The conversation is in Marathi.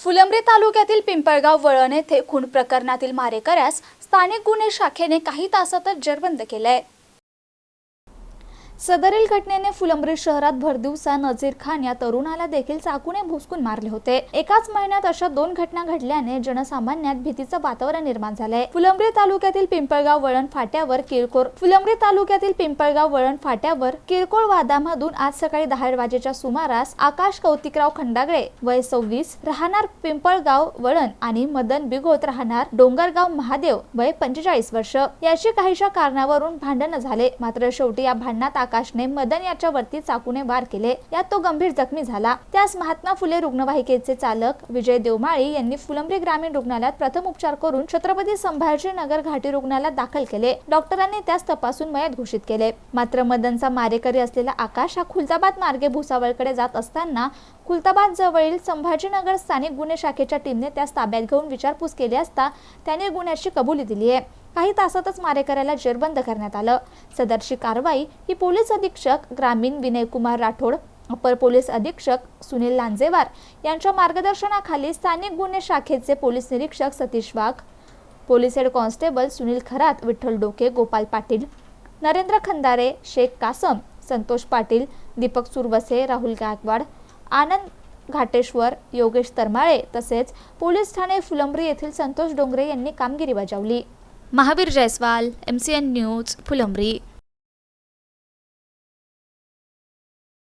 फुलंब्री तालुक्यातील पिंपळगाव वळण येथे खून प्रकरणातील मारेकऱ्यास स्थानिक गुन्हे शाखेने काही तासातच जेरबंद केलंय सदरील घटनेने फुलंब्री शहरात भरदिवसा नझीर खान या तरुणाला देखील चाकूने भुसकून मारले होते. एकाच महिन्यात अशा दोन घटना घडल्याने जनसामान्यात भीतीचं वातावरण निर्माण झालंय फुलंब्री तालुक्यातील पिंपळगाव वळण फाट्यावर किरकोळ फुलंब्री तालुक्यातील पिंपळगाव वळण फाट्यावर किरकोळ वादामधून आज सकाळी दहा वाजेच्या सुमारास आकाश कौतिकराव खंडागळे वय सव्वीस राहणार पिंपळगाव वळण आणि मदन बिगोत राहणार डोंगरगाव महादेव वय पंचेचाळीस वर्ष. याची काहीशा कारणावरून भांडण झाले. मात्र शेवटी या भांडणात प्रकाशने मदन याच्यावरती चाकूने वार केले. यात तो गंभीर जखमी झाला. त्यास महात्मा फुले रुग्णवाहिकेचे चालक विजय देवमाळी यांनी फुलंब्री ग्रामीण रुग्णालयात प्रथम उपचार करून छत्रपती संभाजीनगर घाटी रुग्णालयात दाखल केले. डॉक्टरांनी त्यास तपासून मयत घोषित केले. मात्र मदनचा मारेकरी असलेला आकाश हा खुलताबाद मार्गे भुसावळकडे जात असताना खुलताबाद जवळील संभाजीनगर स्थानिक गुन्हे शाखेच्या टीमने त्यास ताब्यात घेऊन विचारपूस केली असता त्याने गुन्ह्याची कबुली दिली आहे. काही तासातच मारेकऱ्याला जेरबंद करण्यात आलं. सदरची कारवाई ही पोलीस अधीक्षक ग्रामीण विनयकुमार राठोड अपर पोलीस अधीक्षक सुनील लांजेवार यांच्या मार्गदर्शनाखाली स्थानिक गुन्हे शाखेचे पोलीस निरीक्षक Satish Wagh police head constable Sunil Kharat Vitthal Doke Gopal Patil Narendra Khandare Shaikh Kasam Santosh Patil Deepak Suravase Rahul Gaikwad आनंद घाटेश्वर योगेश तरमाळे तसेच पोलीस ठाणे फुलंब्री येथील संतोष डोंगरे यांनी कामगिरी बजावली. Mahavir Jaiswal M C N news Phulambri.